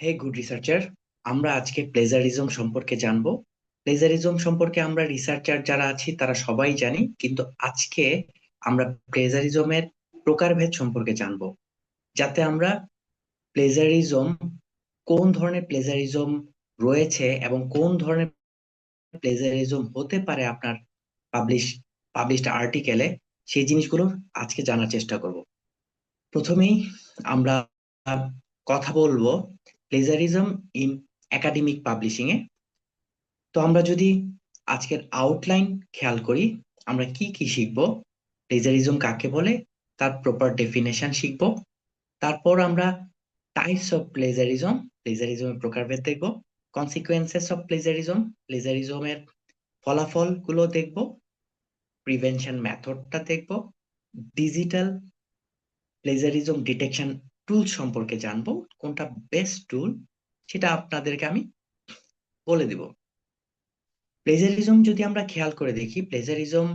হে good researcher আমরা আজকে plagiarism সম্পর্কে জানব। প্লেজারিজম সম্পর্কে আমরা রিসার্চার যারা আছি, তারা সবাই জানি, কিন্তু আজকে আমরা প্লেজারিজমের প্রকারভেদ সম্পর্কে জানব। যাতে আমরা প্লেজারিজম কোন ধরনের প্লেজারিজম রয়েছে এবং কোন ধরনের প্লেজারিজম হতে পারে আপনার পাবলিশ পাবলিশড আর্টিকেলে সেই জিনিসগুলো আজকে জানার চেষ্টা করব। প্রথমেই আমরা কথা বলব প্লেজারিজম ইন একাডেমিক পাবলিশিং এ তো আমরা যদি আজকের আউটলাইন খেয়াল করি, আমরা কি কি শিখব? প্লেজারিজম কাকে বলে? তার প্রপার ডেফিনেশন শিখব। তারপর আমরা টাইপস অফ প্লেজারিজম প্লেজারিজমের প্রকারভেদ দেখব। কনসিকুয়েন্সেস অফ প্লেজারিজম প্লেজারিজমের ফলাফলগুলো দেখব। প্রিভেনশন মেথডটা দেখব। ডিজিটাল প্লেজারিজম ডিটেকশন টুল সম্পর্কে জানব, কোনটা বেস্ট টুল সেটা আপনাদেরকে আমি বলে দিব। প্লেজারিজম যদি আমরা খেয়াল করে দেখি plagiarism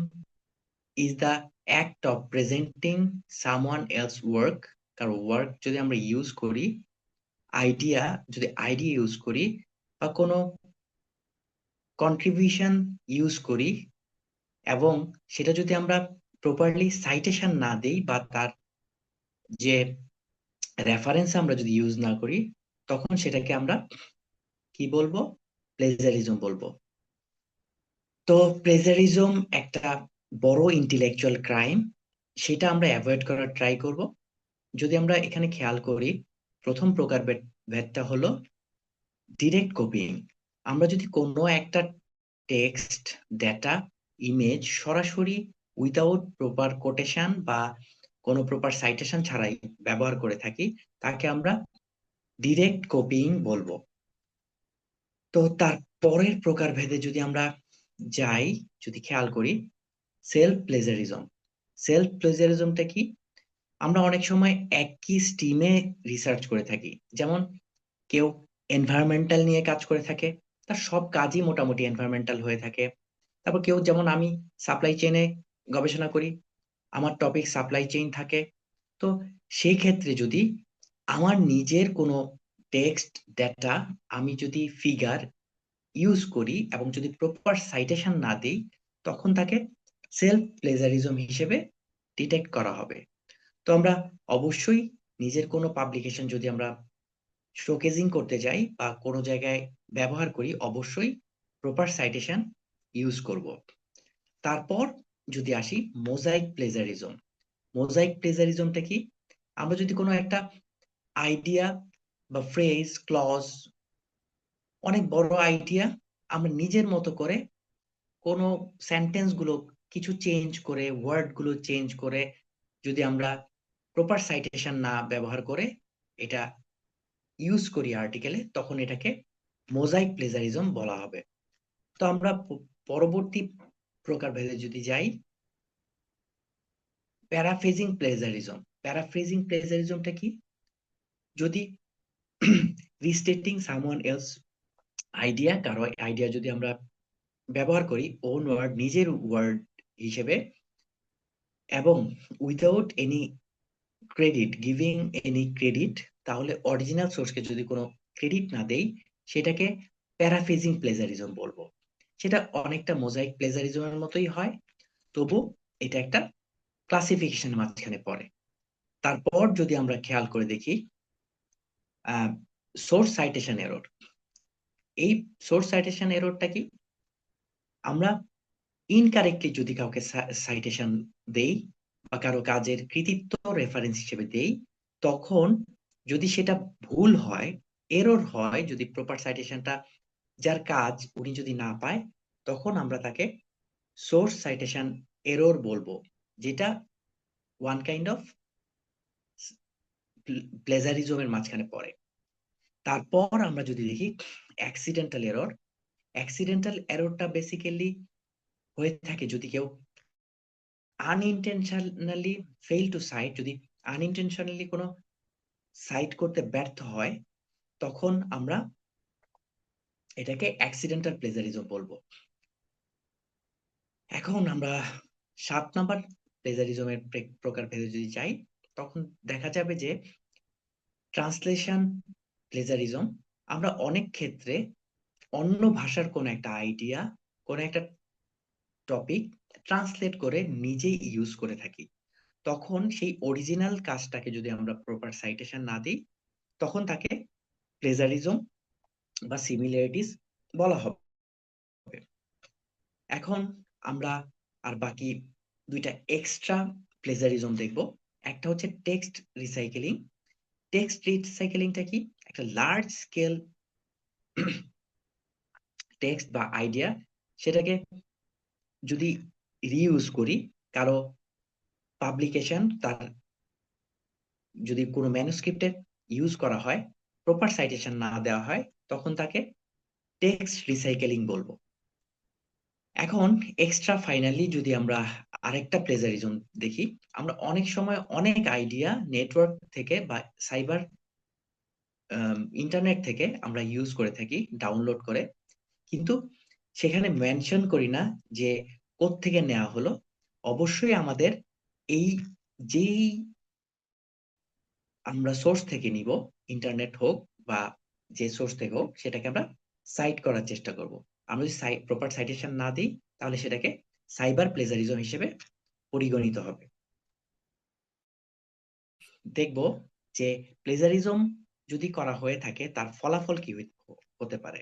is the act of presenting someone else's work কারও ওয়ার্ক যদি আমরা ইউজ করি আইডিয়া যদি আইডিয়া ইউজ করি বা কোনো কন্ট্রিবিউশন ইউজ করি এবং সেটা যদি আমরা প্রপারলি সাইটেশন না দেই বা তার যে রেফারেন্স আমরা যদি ইউজ না করি, তখন সেটাকে আমরা কি বলব? প্লেজারিজম বলব। তো প্লেজারিজম একটা বড় ইন্টেলেকচুয়াল ক্রাইম সেটা আমরা অ্যাভয়েড করার ট্রাই করব। যদি আমরা এখানে খেয়াল করি, প্রথম প্রকার ভেদটা হলো ডিরেক্ট কপিং আমরা যদি কোনো একটা টেক্সট ডেটা ইমেজ সরাসরি উইদাউট প্রপার কোটেশন বা কোনো প্রপার সাইটেশন ছাড়াই ব্যবহার করে থাকি, তাকে আমরা ডিরেক্ট কপিং বলব। তো তার পরের প্রকার ভেদে যদি আমরা যাই, যদি খেয়াল করি সেলফ প্লেজারিজম সেলফ প্লেজারিজমটা কি? আমরা অনেক সময় একই স্টিমে রিসার্চ করে থাকি। যেমন কেউ এনভায়রনমেন্টাল নিয়ে কাজ করে থাকে, তার সব কাজই মোটামুটি এনভায়রনমেন্টাল হয়ে থাকে। তারপর কেউ, যেমন আমি সাপ্লাই চেনে গবেষণা করি আমার টপিক সাপ্লাই চেইন থাকে। তো সেই ক্ষেত্রে যদি আমার নিজের কোনো টেক্সট ডেটা আমি যদি ফিগার ইউজ করি এবং যদি প্রপার সাইটেশন না দিই, তখন তাকে সেলফ প্লেজারিজম হিসেবে ডিটেক্ট করা হবে। তো আমরা অবশ্যই নিজের কোনো পাবলিকেশন যদি আমরা শোকেজিং করতে যাই বা কোনো জায়গায় ব্যবহার করি, অবশ্যই প্রপার সাইটেশন ইউজ করব। তারপর যদি আসি মোজাইক প্লেজারিজম মোজাইক প্লেজারিজমটা কি? আমরা যদি কোনো একটা আইডিয়া বা ফ্রেজ ক্লজ অনেক বড় আইডিয়া আমরা নিজের মতো করে কোনো সেন্টেন্সগুলো কিছু চেঞ্জ করে ওয়ার্ডগুলো চেঞ্জ করে যদি আমরা প্রপার সাইটেশন না ব্যবহার করে এটা ইউজ করি আর্টিকেলে তখন এটাকে মোজাইক প্লেজারিজম বলা হবে। তো আমরা পরবর্তী প্রকার ভেদে যদি যাই প্যারাফ্রেজিং প্লেজারিজম প্যারাফ্রেজিং প্লেজারিজমটা কি? যদি রিস্টেটিং সামওয়ান এলস আইডিয়া কারও আইডিয়া যদি আমরা ব্যবহার করি ওন ওয়ার্ড নিজের ওয়ার্ড হিসেবে, এবং without any credit giving any credit তাহলে অরিজিনাল সোর্সকে যদি কোনো ক্রেডিট না দেই, সেটাকে প্যারাফেজিং প্লেজারিজম বলব। সেটা অনেকটা মোজাইক প্লেজারিজমের মতোই হয়, তবু এটা একটা ক্লাসিফিকেশনের মাঝখানে পড়ে। তারপর যদি আমরা খেয়াল করে দেখি সোর্স সাইটেশন এরর এই সোর্স সাইটেশন এররটা কি? আমরা ইনকারেক্টলি যদি কাউকে সাইটেশন দেই বা কারও কাজের কৃতিত্ব রেফারেন্স হিসেবে দেই, তখন যদি সেটা ভুল হয় এরর হয়, যদি প্রপার সাইটেশনটা যার কাজ উনি যদি না পায়, তখন আমরা তাকে সোর্স সাইটেশন এরর বলব, যেটা ওয়ান কাইন্ড অফ প্লেজারিজমের মাঝখানে পড়ে। তারপর আমরা যদি দেখি অ্যাক্সিডেন্টাল এরর অ্যাক্সিডেন্টাল এররটা বেসিক্যালি হয়ে থাকে যদি কেউ আনইনটেনশনালি ফেল টু সাইট যদি আনইনটেনশনালি কোনো সাইট করতে ব্যর্থ হয়, তখন আমরা এটাকে অ্যাক্সিডেন্টাল প্লেজারিজম বলব। এখন আমরা সাত নাম্বার প্লেজারিজমের প্রকার ভেদে যদি যাই, তখন দেখা যাবে যে ট্রান্সলেশন প্লেজারিজম আমরা অনেক ক্ষেত্রে অন্য ভাষার কোন একটা আইডিয়া কোন একটা টপিক ট্রান্সলেট করে নিজেই ইউজ করে থাকি। তখন সেই অরিজিনাল কাজটাকে যদি আমরা প্রপার সাইটেশন না দিই, তখন তাকে প্লেজারিজম বা সিমিলারিটিস বলা হবে। এখন আমরা আর বাকি দুইটা এক্সট্রা প্লেজারিজম দেখব। একটা হচ্ছে টেক্সট রিসাইকেলিং টেক্সট রিসাইকেলিংটা কি? একটা লার্জ স্কেল টেক্সট বা আইডিয়া সেটাকে যদি রিইউজ করি, কারও পাবলিকেশন তার যদি কোনো ম্যানুস্ক্রিপ্টে ইউজ করা হয় প্রপার সাইটেশন না দেওয়া হয় তখন তাকে টেক্সট রিসাইকেলিং বলব। এখন এক্সট্রা ফাইনালি যদি আমরা আরেকটা প্লেজারিজম দেখি, আমরা অনেক সময় অনেক আইডিয়া নেটওয়ার্ক থেকে বা সাইবার ইন্টারনেট থেকে আমরা ইউজ করে থাকি ডাউনলোড করে। কিন্তু সেখানে মেনশন করি না যে থেকে নেওয়া হলো। অবশ্যই আমাদের এই যেই আমরা সোর্স থেকে নিব ইন্টারনেট হোক বা যে সোর্স থেকে হোক, সেটাকে আমরা সাইট করার চেষ্টা করব। আমরা যদি প্রপার সাইটেশন না দিই, তাহলে সেটাকে সাইবার প্লেজারিজম হিসেবে পরিগণিত হবে। দেখব যে প্লেজারিজম যদি করা হয়ে থাকে, তার ফলাফল কি হতে পারে।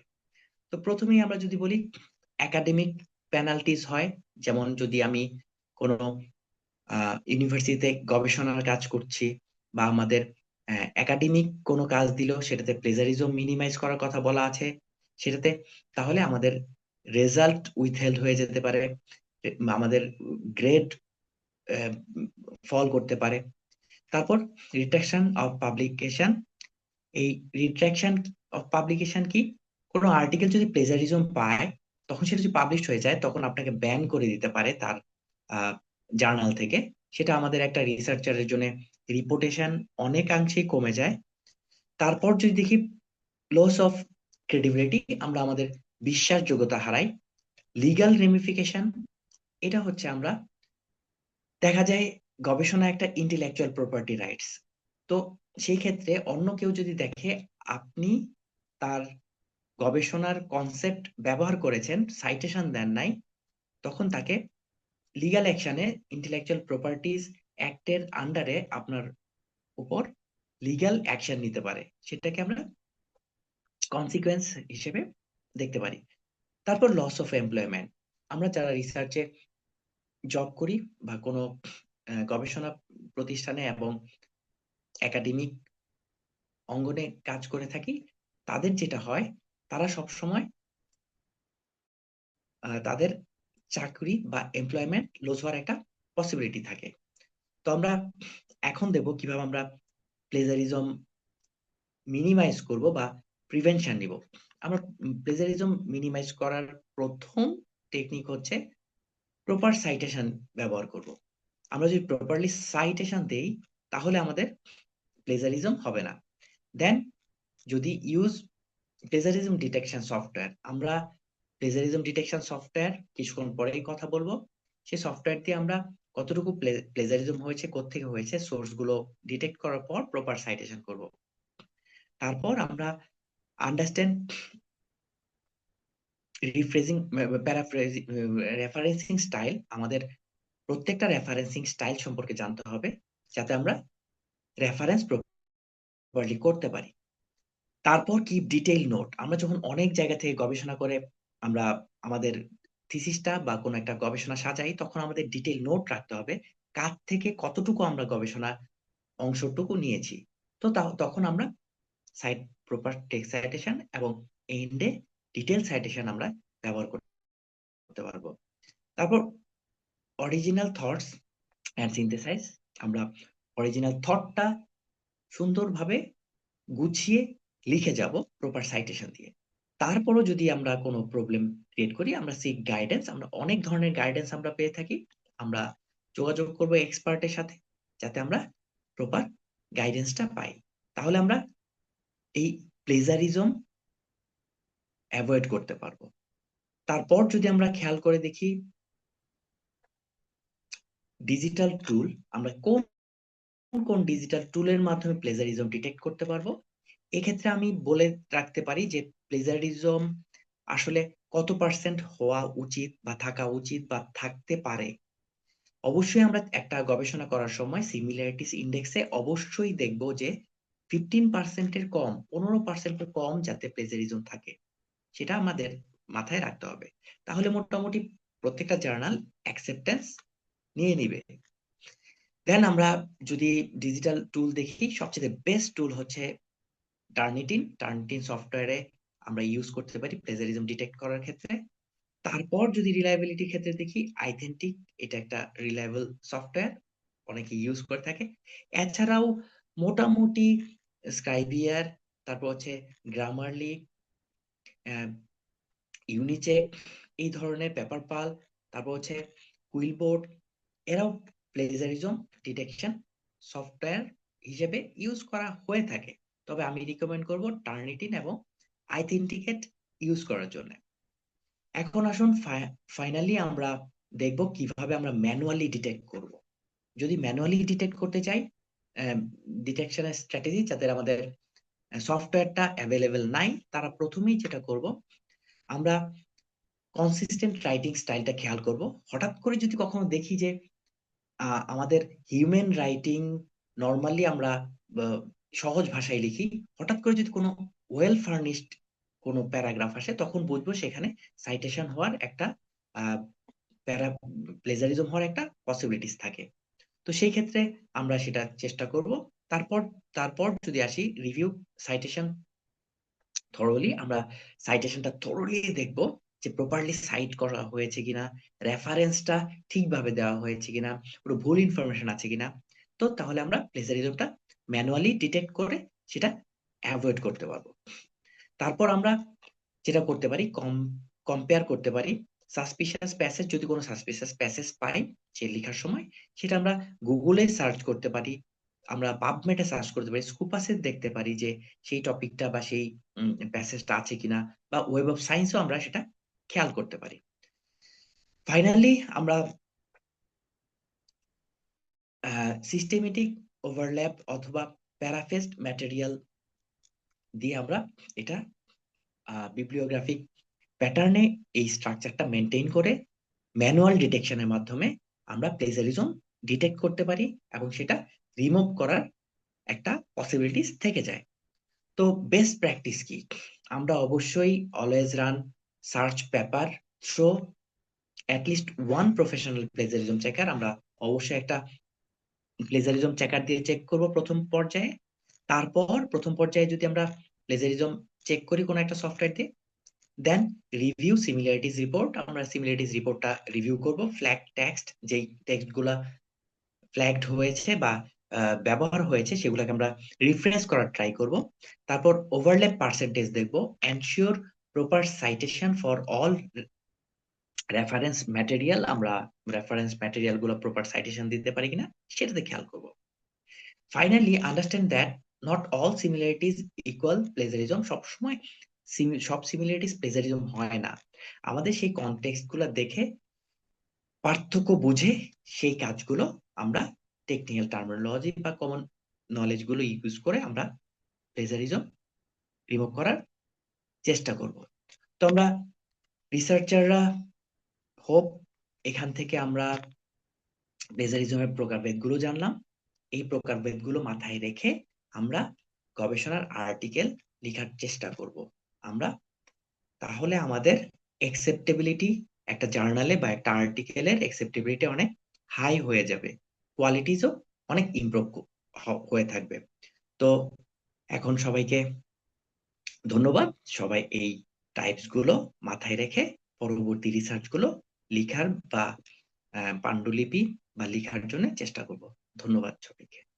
তো প্রথমেই আমরা যদি বলি একাডেমিক পেনাল্টিস হয়। যেমন যদি আমি কোনো ইউনিভার্সিটিতে গবেষণার কাজ করছি বা আমাদের একাডেমিক কোনো কাজ দিল সেটাতে প্লেজারিজম মিনিমাইজ করার কথা বলা আছে। সেটাতে তাহলে আমাদের রেজাল্ট উইথহেল্ড হয়ে যেতে পারে আমাদের গ্রেড ফল করতে পারে। তারপর রিট্রাকশন অফ পাবলিকেশন এই রিট্রাকশন অফ পাবলিকেশন কি? কোনো আর্টিকেল যদি প্লেজারিজম পায়, তখন সেটা যদি পাবলিশ হয়ে যায়, তখন আপনাকে ব্যান করে দিতে পারে তার জার্নাল থেকে। সেটা আমাদের একটা রিসার্চারের জন্য রিপোর্টেশন অনেকাংশেই কমে যায়। তারপর যদি দেখি লস অফ ক্রেডিবিলিটি আমরা আমাদের বিশ্বাসযোগ্যতা হারাই। লিগাল রেমিফিকেশন এটা হচ্ছে আমরা, দেখা যায় গবেষণা একটা ইন্টেলেকচুয়াল প্রপার্টি রাইটস তো সেই ক্ষেত্রে অন্য কেউ যদি দেখে, আপনি তার গবেষণার কনসেপ্ট ব্যবহার করেছেন সাইটেশন দেন নাই, তখন তাকে লিগাল অ্যাকশনে ইন্টেলেকচুয়াল প্রপার্টিজ অ্যাক্টের আন্ডারে আপনার উপর লিগাল অ্যাকশন নিতে পারে। সেটাকে আমরা কনসিকুয়েন্স হিসেবে দেখতে পারি। তারপর লস অফ এমপ্লয়মেন্ট আমরা যারা রিসার্চে জব করি বা কোনো গবেষণা প্রতিষ্ঠানে এবং একাডেমিক অঙ্গনে কাজ করে থাকি, তাদের যেটা হয়, তারা সব সময় তাদের চাকরি বা এমপ্লয়মেন্ট লস হওয়ার একটা পসিবিলিটি থাকে। তো আমরা এখন দেব কীভাবে আমরা প্লেজারিজম মিনিমাইজ করব বা প্রিভেনশন নিব। আমরা প্লেজারিজম মিনিমাইজ করার প্রথম টেকনিক হচ্ছে প্রপার সাইটেশন ব্যবহার করব। আমরা যদি প্রপারলি সাইটেশন দেই, তাহলে আমাদের প্লেজারিজম হবে না। দেন যদি ইউজ প্লেজারিজম ডিটেকশন সফটওয়্যার আমরা প্লেজারিজম ডিটেকশন সফটওয়্যার কিছুক্ষণ পরেই কথা বলব। সেই সফটওয়্যার দিয়ে আমরা কতটুকু প্লেজারিজম হয়েছে কোথেকে হয়েছে সোর্সগুলো ডিটেক্ট করার পর প্রপার সাইটেশন করব। তারপর আমরা understand rephrasing paraphrasing referencing style আমাদের প্রত্যেকটা রেফারেন্সিং স্টাইল সম্পর্কে জানতে হবে, যাতে আমরা রেফারেন্স প্রপারলি করতে পারি। তারপর কি ডিটেইল নোট আমরা যখন অনেক জায়গা থেকে গবেষণা করে আমরা আমাদের থিসিসটা বা কোনো একটা গবেষণা সাজাই, তখন আমাদের ডিটেল নোট রাখতে হবে, কার থেকে কতটুকু আমরা গবেষণা অংশটুকু নিয়েছি। তো তখন আমরা সাইট প্রপার টেক্সট সাইটেশন এবং এন্ডে ডিটেল সাইটেশন আমরা ব্যবহার করতে পারব। তারপর অরিজিনাল থটস অ্যান্ড সিনথেসাইজ আমরা অরিজিনাল থটটা সুন্দরভাবে গুছিয়ে লিখে যাব প্রপার সাইটেশন দিয়ে। তারপরও যদি আমরা কোনো প্রবলেম ক্রিয়েট করি, আমরা সেই গাইডেন্স আমরা অনেক ধরনের গাইডেন্স আমরা পেয়ে থাকি। আমরা যোগাযোগ করব এক্সপার্টের সাথে, যাতে আমরা প্রপার গাইডেন্সটা পাই। তাহলে আমরা এই প্লেজারিজম অ্যাভয়েড করতে পারব। তারপর যদি আমরা খেয়াল করে দেখি ডিজিটাল টুল আমরা কোন কোন ডিজিটাল টুলের মাধ্যমে প্লেজারিজম ডিটেক্ট করতে পারব? এক্ষেত্রে আমি বলে রাখতে পারি যে প্লেজারিজম আসলে কত পার্সেন্ট হওয়া উচিত বা থাকা উচিত বা থাকতে পারে? অবশ্যই আমরা একটা গবেষণা করার সময় সিমিলারিটিস ইন্ডেক্সে অবশ্যই দেখব যে ফিফটিন পার্সেন্টের কম, পনেরো পার্সেন্টের কম যাতে প্লেজারিজম থাকে, সেটা আমাদের মাথায় রাখতে হবে। তাহলে মোটামুটি প্রত্যেকটা জার্নাল অ্যাকসেপ্টেন্স নিয়ে নিবে। দেন আমরা যদি ডিজিটাল টুল দেখি, সবচেয়ে বেস্ট টুল হচ্ছে টার্নিটিন টার্নিটিন সফটওয়্যারে আমরা ইউজ করতে পারি প্লেজারিজম ডিটেক্ট করার ক্ষেত্রে। তারপর যদি রিলায়েবিলিটির ক্ষেত্রে দেখি আইথেন্টিক এটা একটা রিলায়েবল সফটওয়্যার অনেকে ইউজ করে থাকে। এছাড়াও মোটামুটি স্ক্রাইবিয়ার তারপর হচ্ছে গ্রামারলি ইউনিচেক এই ধরনের পেপার পাল তারপর হচ্ছে কুইলবোর্ড এরাও প্লেজারিজম ডিটেকশন সফটওয়্যার হিসেবে ইউজ করা হয়ে থাকে। তবে আমি রিকমেন্ড করব টার্নিটিন এবং আইথেন্টিকেট ইউজ করার জন্য। এখন আসুন ফাইনালি আমরা দেখব কীভাবে আমরা ম্যানুয়ালি ডিটেক্ট করব। যদি ম্যানুয়ালি ডিটেক্ট করতে চাই ডিটেকশনের স্ট্র্যাটেজি যাদের আমাদের সফটওয়্যারটা অ্যাভেলেবেল নাই, তারা প্রথমেই যেটা করব, আমরা কনসিস্টেন্ট রাইটিং স্টাইলটা খেয়াল করব। হঠাৎ করে যদি কখনো দেখি যে আমাদের হিউম্যান রাইটিং নর্মালি আমরা সহজ ভাষায় লিখি, হঠাৎ করে যদি কোনো ওয়েল ফার্নিশড কোনো প্যারাগ্রাফ আসে, তখন বুঝব সেখানে সাইটেশন হওয়ার একটা প্যারা প্লেজারিজম হওয়ার একটা পসিবিলিটিস থাকে। তো সেই ক্ষেত্রে আমরা সেটা চেষ্টা করব। তারপর তারপর যদি আসি রিভিউ সাইটেশন থরলি আমরা সাইটেশনটা থরলি দেখব যে প্রপারলি সাইট করা হয়েছে কিনা রেফারেন্সটা ঠিকভাবে দেওয়া হয়েছে কিনা পুরো ভুল ইনফরমেশন আছে কিনা, তো তাহলে আমরা প্লেজারিজমটা ম্যানুয়ালি ডিটেক্ট করে সেটা অ্যাভয়েড করতে পারব। তারপর আমরা যেটা করতে পারি, কম কম্পেয়ার করতে পারি। সাসপিশিয়াস প্যাসেজ যদি কোনো সাসপিশিয়াস প্যাসেজ পাই, সে লেখার সময়, সেটা আমরা গুগলে সার্চ করতে পারি। আমরা পাবমেটে সার্চ করতে পারি স্কুপাসে দেখতে পারি যে সেই টপিকটা বা সেই প্যাসেজটা আছে কিনা বা ওয়েব অফ সায়েন্সও আমরা সেটা খেয়াল করতে পারি। ফাইনালি আমরা সিস্টেমেটিক ওভারল্যাপ অথবা প্যারাফেস্ট ম্যাটেরিয়াল দিয়ে আমরা এটা বিপ্লিওগ্রাফিক প্যাটার্নে এই স্ট্রাকচারটা মেনটেন করে ম্যানুয়াল ডিটেকশনের মাধ্যমে আমরা প্লেজারিজম ডিটেক্ট করতে পারি এবং সেটা রিমুভ করার একটা পসিবিলিটিস থেকে যায়। তো বেস্ট প্র্যাকটিস কি? আমরা অবশ্যই always run search paper through at least one professional plagiarism checker আমরা অবশ্যই একটা প্লেজারিজম চেকার দিয়ে চেক করব প্রথম পর্যায়ে। তারপর প্রথম পর্যায়ে যদি আমরা প্লেজারিজম চেক করি কোনো একটা সফটওয়্যার দিয়ে দেন রিভিউ সিমিলারিটিস রিপোর্ট আমরা সিমিলারিটিস রিপোর্টটা রিভিউ করব। ফ্ল্যাগ টেক্সট যেই টেক্সটগুলা ফ্ল্যাগড হয়েছে বা ব্যবহার হয়েছে সেগুলোকে আমরা রিফ্রেশ করার ট্রাই করব। তারপর ওভারল্যাপ পার্সেন্টেজ দেখব। Ensure proper citation for all reference material আমরা রেফারেন্স ম্যাটেরিয়ালগুলো প্রপার সাইটেশন দিতে পারি কিনা, সেটাতে খেয়াল করব। Finally understand that not all similarities equal plagiarism সবসময় সব সিমিলারিটিস প্লেজারিজম হয় না। আমাদের সেই কনটেক্সটগুলো দেখে, পার্থক্য বুঝে সেই কাজগুলো আমরা টেকনিক্যাল টার্মিনোলজি বা কমন নলেজগুলো ইউজ করে আমরা প্লেজারিজম রিমুভ করার চেষ্টা করব। তো আমরা রিসার্চাররা হোপ এখান থেকে আমরা প্লেজারিজমের প্রকারভেদগুলো জানলাম। এই প্রকারভেদগুলো মাথায় রেখে আমরা গবেষণার আর্টিকেল লেখার চেষ্টা করব। আমরা তাহলে আমাদের অ্যাকসেপ্টেবিলিটি একটা জার্নালে বা একটা আর্টিকেলের অ্যাকসেপ্টেবিলিটি অনেক হাই হয়ে যাবে। কোয়ালিটিজও অনেক ইমপ্রুভ হয়ে থাকবে। তো এখন সবাইকে ধন্যবাদ। সবাই এই টাইপসগুলো মাথায় রেখে পরবর্তী রিসার্চগুলো লিখার বা পাণ্ডুলিপি বা লিখার জন্য চেষ্টা করব। ধন্যবাদ সবাইকে।